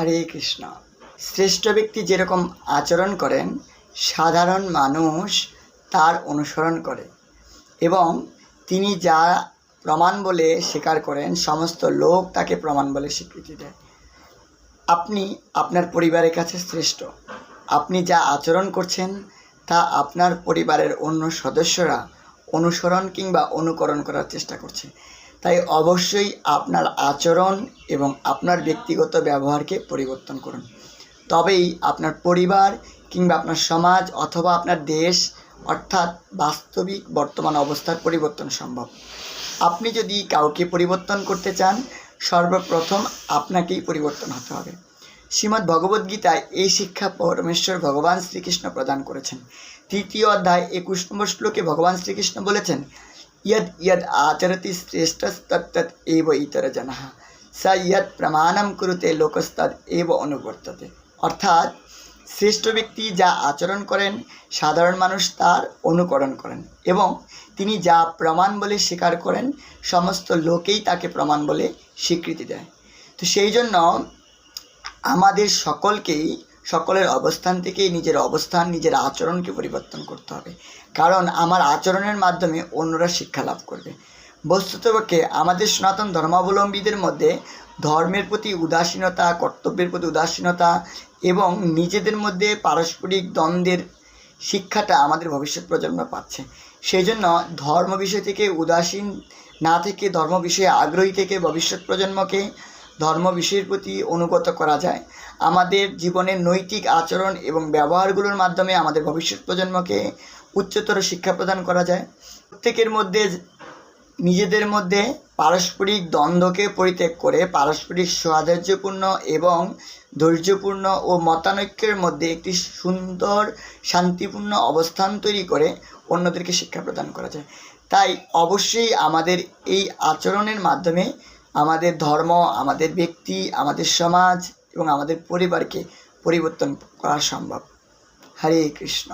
হরে কৃষ্ণ। শ্রেষ্ঠ ব্যক্তি যেরকম আচরণ করেন, সাধারণ মানুষ তার অনুসরণ করে এবং তিনি যা প্রমাণ বলে স্বীকার করেন, সমস্ত লোক তাকে প্রমাণ বলে স্বীকৃতি দেয়। আপনি আপনার পরিবারের কাছে শ্রেষ্ঠ। আপনি যা আচরণ করছেন, তা আপনার পরিবারের অন্য সদস্যরা অনুসরণ কিংবা অনুকরণ করার চেষ্টা করছে। তাই অবশ্যই আপনার আচরণ এবং আপনার ব্যক্তিগত ব্যবহারকে পরিবর্তন করুন। তবেই আপনার পরিবার কিংবা আপনার সমাজ অথবা আপনার দেশ অর্থাৎ বাস্তবিক বর্তমান অবস্থার পরিবর্তন সম্ভব। আপনি যদি কাউকে পরিবর্তন করতে চান, সর্বপ্রথম আপনাকেই পরিবর্তন হতে হবে। শ্রীমদ্ ভগবদ্গীতায় এই শিক্ষা পরমেশ্বর ভগবান শ্রীকৃষ্ণ প্রদান করেছেন। তৃতীয় অধ্যায় একুশ নম্বর শ্লোকে ভগবান শ্রীকৃষ্ণ বলেছেন আচরতি শ্রেষ্ঠ তত্তৎ এব ইতর জনাহ স ইয়দ প্রমাণম কুরুতে লোকস্তদ এব অনুবর্ততে অর্থাৎ শ্রেষ্ঠ ব্যক্তি যা আচরণ করেন সাধারণ মানুষ তার অনুকরণ করেন এবং তিনি যা প্রমাণ বলে স্বীকার করেন সমস্ত লোকেই তাকে প্রমাণ বলে স্বীকৃতি দেয় তো সেই জন্য আমাদের সকলকেই সকলের অবস্থান থেকেই নিজের অবস্থান, নিজের আচরণকে পরিবর্তন করতে হবে। কারণ আমার আচরণের মাধ্যমে অন্যরা শিক্ষা লাভ করবে। বস্তুতপক্ষে আমাদের সনাতন ধর্মাবলম্বীদের মধ্যে ধর্মের প্রতি উদাসীনতা, কর্তব্যের প্রতি উদাসীনতা এবং নিজেদের মধ্যে পারস্পরিক দ্বন্দ্বের শিক্ষাটা আমাদের ভবিষ্যৎ প্রজন্ম পাচ্ছে। সেই জন্য ধর্ম বিষয় থেকে উদাসীন না থেকে, ধর্ম বিষয়ে আগ্রহী থেকে ভবিষ্যৎ প্রজন্মকে ধর্ম বিষয়ের প্রতি অনুগত করা যায়। আমাদের জীবনের নৈতিক আচরণ এবং ব্যবহারগুলোর মাধ্যমে আমাদের ভবিষ্যৎ প্রজন্মকে উচ্চতর শিক্ষা প্রদান করা যায়। প্রত্যেকের মধ্যে নিজেদের মধ্যে পারস্পরিক দ্বন্দ্বকে পরিত্যাগ করে পারস্পরিক সৌহার্দ্যপূর্ণ এবং ধৈর্যপূর্ণ ও মতানৈক্যের মধ্যে একটি সুন্দর, শান্তিপূর্ণ অবস্থান তৈরি করে অন্যদেরকে শিক্ষা প্রদান করা যায়। তাই অবশ্যই আমাদের এই আচরণের মাধ্যমে আমাদের ধর্ম আমাদের ব্যক্তি আমাদের সমাজ এবং আমাদের পরিবারকে পরিবর্তন করা সম্ভব। হরে কৃষ্ণ।